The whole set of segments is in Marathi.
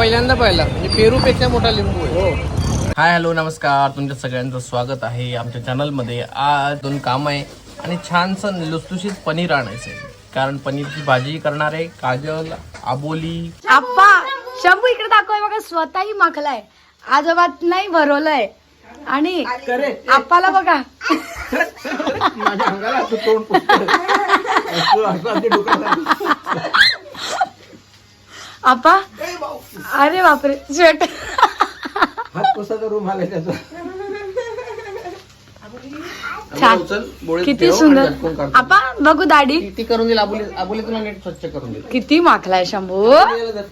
पहिल्यांदा पाहिला. म्हणजे पेरूपेक्षा मोठा लिंबू आहे. हाय हॅलो नमस्कार. तुमच्या सगळ्यांचं स्वागत आहे आमच्या चॅनलमध्ये. आज दोन काम आहे आणि छानसं लुसलुशीत पनीर आणायचं आहे कारण पनीरची भाजी करणार आहे काजल आबोली. आप्पा शंभू इकडे दाखवाय बघा स्वतःही माखलाय. आजोबात नाही भरवलंय. आणि आप्पाला बघा. माझ्या अंगाला असं तोंड. असं- असं आप्पा अरे बापरे स्वेटर हात रूम आलाय त्याचा. किती सुंदर. आप्पा बघू दाढी. ती- ती करून देईल आबोली तुला नीट स्वच्छ करून देईल. किती माखलाय शंभू.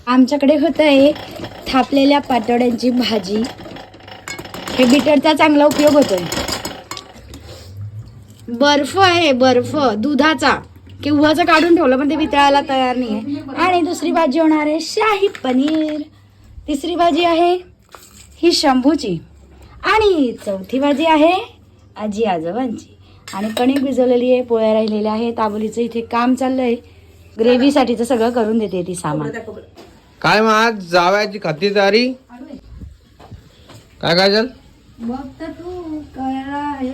आमच्याकडे होत आहे थापलेल्या पातोड्यांची भाजी. हे बिटरचा चांगला उपयोग होतोय. बर्फ आहे बर्फ. दुधाचा. किंवाचं काढून ठेवलं पण ते वितळायला तयार नाही आहे आणि दुसरी भाजी होणार आहे शाही पनीर. तिसरी भाजी आहे ही शंभूची. आणि चौथी भाजी आहे आजी आजोबांची. आणि कणिक भिजवलेली आहे पोळ्या राहिलेल्या आहेत. आबोलीचं इथे काम चाललंय. ग्रेव्हीसाठीचं सगळं करून देते ती सामान. काय मग आज जावयाची खातिरदारी काय काजल? बघ तर तू काय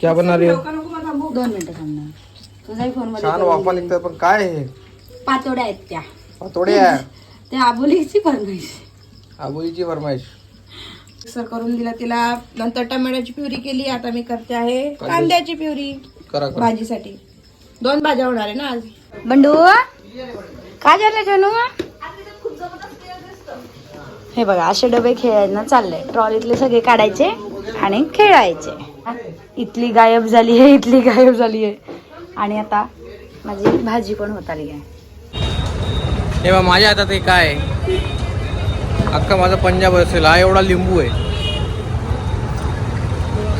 क्या बना रही हो? दोन मिनिटं थांबणार तुझाही फोन छान वाफा निघतात पण काय हे? पातोड्या आहेत त्या. पातोड्या त्या आबोलीची फरमाईश. आबोलीची फरमाईश. मिक्सर करून दिला तिला. नंतर टमाट्याची प्युरी केली आता मी करते आहे कांद्याची प्युरी. करा करा. भाजीसाठी. दोन भाज्या होणार आहे ना आज. बंडू काय झालं जनू हे बघा असे डबे खेळायला चाललंय. ट्रॉलीतले सगळे काढायचे आणि खेळायचे. इथली गायब झाली आहे इथली गायब झाली आहे. आणि आता माझी भाजी पण होत आली आहे. हे बा माझ्या हातात हे काय अख्खा माझा पंजाब असेल हा एवढा लिंबू आहे.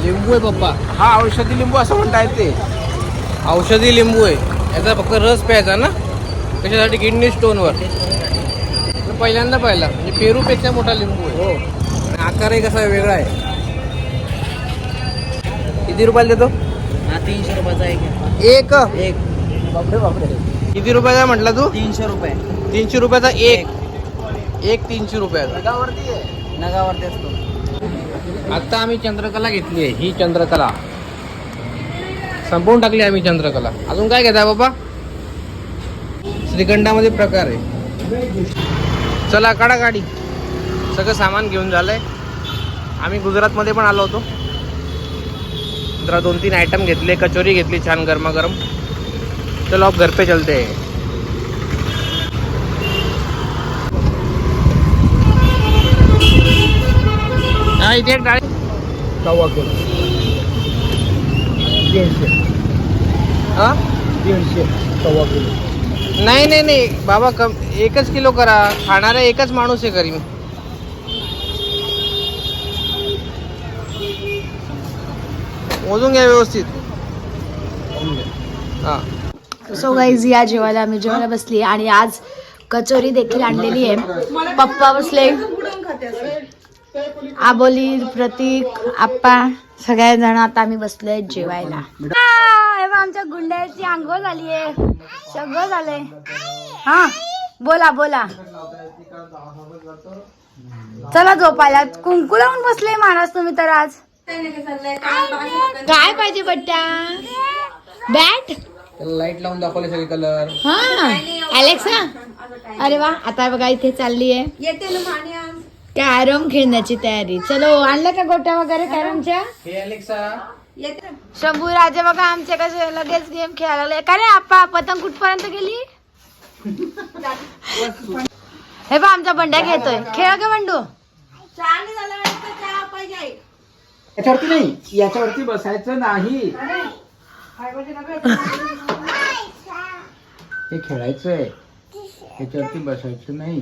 लिंबू आहे पप्पा. हा औषधी लिंबू असं म्हणता येते. औषधी लिंबू आहे. याचा फक्त रस प्यायचा ना? त्याच्यासाठी किडनी स्टोनवर पहिल्यांदा पाहिला. म्हणजे पेरूपेक्षा मोठा लिंबू आहे. हो आणि आकारही कसा वेगळा आहे. किती रुपयाला देतो? तीनशे रुपयाचा एक एक? एक. बापरे बापरे. किती रुपयाचा म्हटला तू? तीनशे रुपये. तीनशे रुपयाचा एक. एक. तीनशे रुपयाचा. जगावरती आहे. नगावरती असतो. आता आम्ही चंद्रकला घेतली आहे ही चंद्रकला. संपवून टाकली आम्ही चंद्रकला. अजून काय घेताय बाबा? श्रीखंडामध्ये प्रकार आहे. चला काढा गाडी. सगळं सामान घेऊन झालंय. आम्ही गुजरातमध्ये पण आलो होतो. जरा दोन तीन आयटम घेतले कचोरी घेतली छान गरमागरम. चलो अब घर पे चलते हैं. हा इथे एक डाळी सव्वा किलो हा? सव्वा किलो नाही नाही नाही. बाबा कम एकच किलो करा. खाणारा एकच माणूस आहे घरी. मोजून घ्या व्यवस्थित. हा. सो गाईज या जेवायला आम्ही जेवायला बसली आणि आज कचोरी देखील आणलेली आहे. पप्पा बसले. आबोली प्रतीक आप्पा सगळे जण आता आम्ही बसलोय जेवायला. आमच्या गुंड्याची आंघोळ झाली आहे. सगळं झालंय. हा बोला बोला. चला झोपायला. कुंकू लावून बसले महाराज तुम्ही तर आज. काय पाहिजे बट्ट्या बॅट? लाइट लावून दाखवले सगळे कलर हा. अलेक्सा अरे वा आता बघा इथे चालली आहे येते ना मान्या कॅरम खेळण्याची तयारी. चलो आणलं का गोट्या वगैरे कॅरमच्या? हे अलेक्सा येते शंभू राजे बघा आमचे कसे लगेच गेम खेळायला लागले. का रे आप्पा पतंग कुठपर्यंत गेली? हे बा आमचा बंड्या खेळतोय. खेळ का बंडू. झाला याच्यावरती नाही याच्यावरती बसायचं नाही. हे खेळायचं आहे याच्यावरती बसायचं नाही.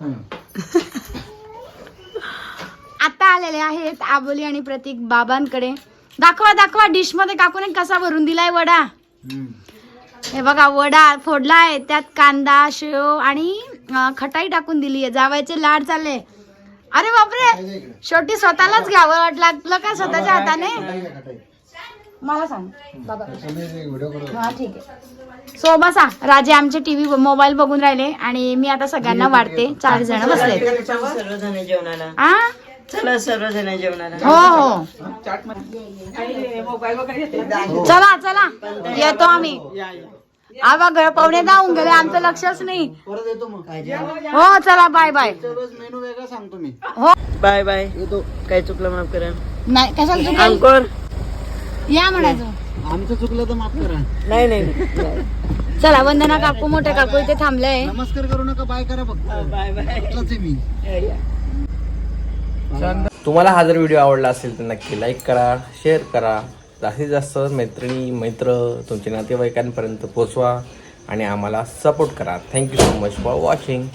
हं. आता आलेले आहेत आबोली आणि प्रतीक बाबांकडे. दाखवा दाखवा डिशमध्ये काकूने कसा भरून दिलाय वडा. हं. हे बघा वडा फोडलाय त्यात कांदा शेव आणि अं, खटाई टाकून दिली आहे जावायचे लाड चालले. अरे बापरे. शेवटी स्वतःलाच घ्यावं वाट लागलं का स्वतःच्या हाताने? मला सांग बाबा. हा ठीक आहे. सो बसा. राजे आमचे टीव्ही मोबाईल बघून राहिले आणि मी आता सगळ्यांना वाढते. चार जण बसले सर्वजण जेवणाला. चला सर्वजण जेवणाला. हो हो. चला चला. येतो आम्ही. आवा घर पाहुणे जाऊन गेले आमचं लक्षच नाही. परत येतो मग काय हो चला बाय बाय मेनू वेगळा सांगतो मी. हो. बाय बाय काय चुकलं माफ करा. नाही कशाला चुकेल? अंकोर. या म्हणायचं. आमचं चुकलं तर माफ करा. नाही नाही नाही. चला वंदना काकू मोठे काकू इथे थांबले नमस्कार करू नका बाय करा फक्त. बाय बाय आहे मी. तुम्हाला हा जर व्हिडिओ आवडला असेल तर नक्की लाईक करा शेअर करा. जास्तीत जास्त मैत्रिणी मित्र तुमच्या नातेवाईकांपर्यंत पोचवा आणि आम्हाला सपोर्ट करा. Thank you so much for watching